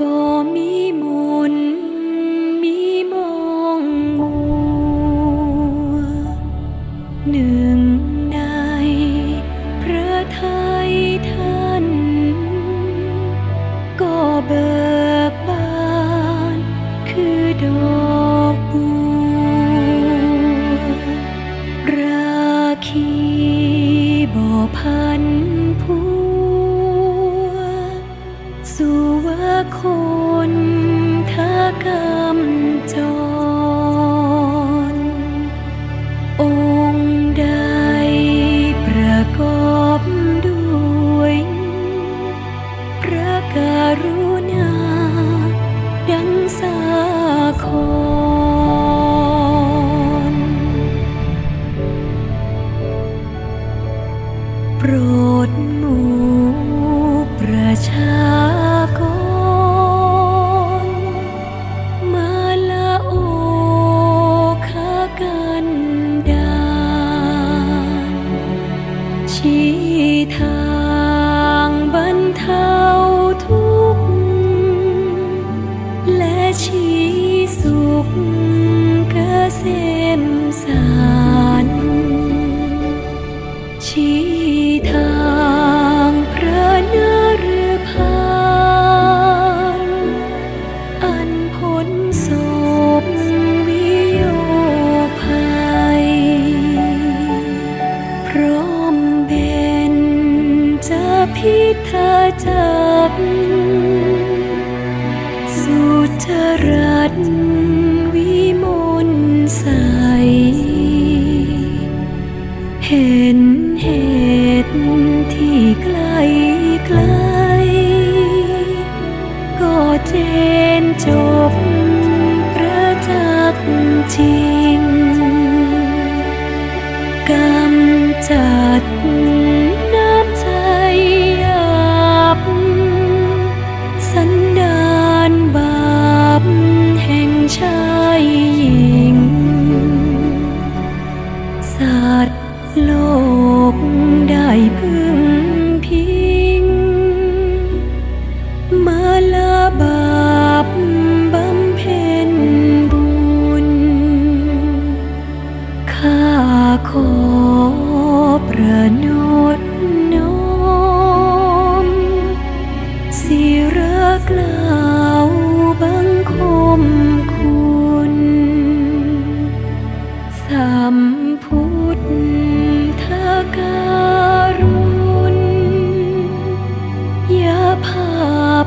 บ่มีมุนมีมองมัวหนึ่งในพระไทยท่าน ก็เบิด สุวคนทากรรมจร องค์ใดประกอบด้วย พระกรุณา ดังสาครโปรดหมู่ประชา ท จะพิทาจักรสุจรัตวิมลใส เห็นเหตุที่ไกลไกล ก็เจนจบประจักษ์จริงกำจัด สัตว์โลกได้พึ่งพิง มาลาบาปบำเพ็ญบุญ ข้าขอประนดน้อมสิรักล่าวบังคมคุณสัมพุ ทธการุณย่าภาพ